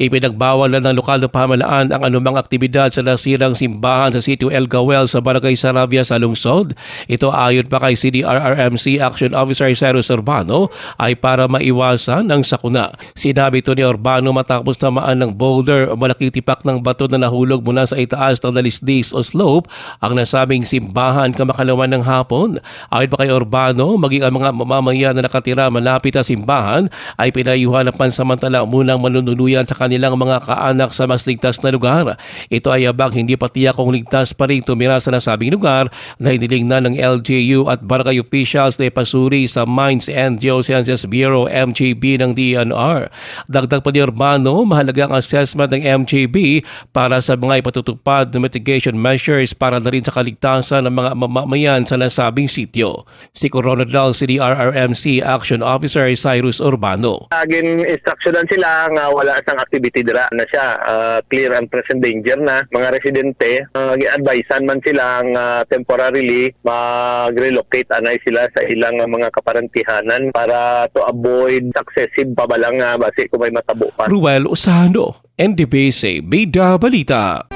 Ipinagbawal na ng lokal na pamahalaan ang anumang aktibidad sa nasirang simbahan sa sitio El Gawel sa Barangay Sarabia sa lungsod. Ito ayon pa kay CDRRMC Action Officer Cyrus Urbano ay para maiwasan ang sakuna. Sinabi ito ni Urbano matapos tamaan ng boulder o malaking tipak ng bato na nahulog mula sa itaas ng dalisdis o slope ang nasabing simbahan kamakalawan ng hapon. Ayon pa kay Urbano, maging ang mga mamamayan na nakatira malapit sa simbahan ay pinayuhan ng pansamantala munang manunuluyan sa kanilang mga kaanak sa mas ligtas na lugar. Ito ay abang hindi patiyak kung ligtas pa rin tumira sa nasabing lugar na hinilingnan ng LGU at barangay officials na ipasuri sa Mines and Geosciences Bureau MJB ng DNR. Dagdag pa ni Urbano, mahalaga ang assessment ng MJB para sa mga ipatutupad na mitigation measures para na rin sa kaligtasan ng mga mamamayan sa nasabing sityo. Si Coronel CDRRMC Action Officer Cyrus Urbano. Agin instructionan sila nga wala sang activity dira na siya. Ah, clear and present danger na. Mga residente uh, gi-advisean man sila nga temporarily mag-relocate anay sila sa ilang ah, mga kaparantihanan para to avoid successive pabalang nga basi kung may matabo pa. Ruel Osano, NDBC Bida Balita.